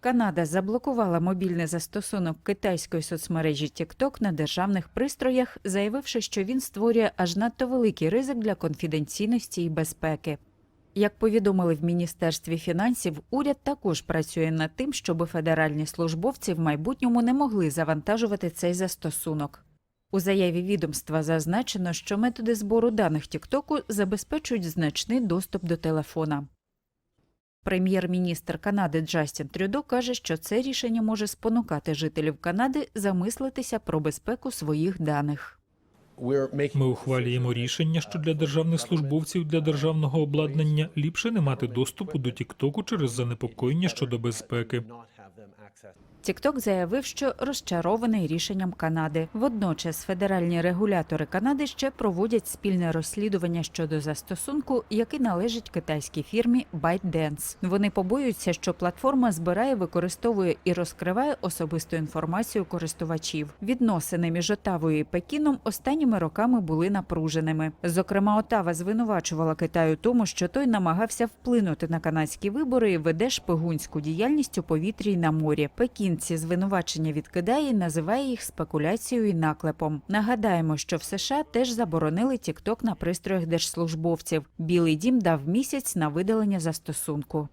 Канада заблокувала мобільний застосунок китайської соцмережі TikTok на державних пристроях, заявивши, що він створює аж надто великий ризик для конфіденційності і безпеки. Як повідомили в Міністерстві фінансів, уряд також працює над тим, щоб федеральні службовці в майбутньому не могли завантажувати цей застосунок. У заяві відомства зазначено, що методи збору даних Тіктоку забезпечують значний доступ до телефона. Прем'єр-міністр Канади Джастін Трюдо каже, що це рішення може спонукати жителів Канади замислитися про безпеку своїх даних. Ми ухвалюємо рішення, що для державних службовців для державного обладнання ліпше не мати доступу до Тіктоку через занепокоєння щодо безпеки. TikTok заявив, що розчарований рішенням Канади. Водночас федеральні регулятори Канади ще проводять спільне розслідування щодо застосунку, який належить китайській фірмі ByteDance. Вони побоюються, що платформа збирає, використовує і розкриває особисту інформацію користувачів. Відносини між Отавою і Пекіном останніми роками були напруженими. Зокрема, Отава звинувачувала Китай у тому, що той намагався вплинути на канадські вибори і веде шпигунську діяльність у повітрі на морі. Пекінці звинувачення відкидає називає їх спекуляцією і наклепом. Нагадаємо, що в США теж заборонили TikTok на пристроях держслужбовців. Білий дім дав місяць на видалення застосунку.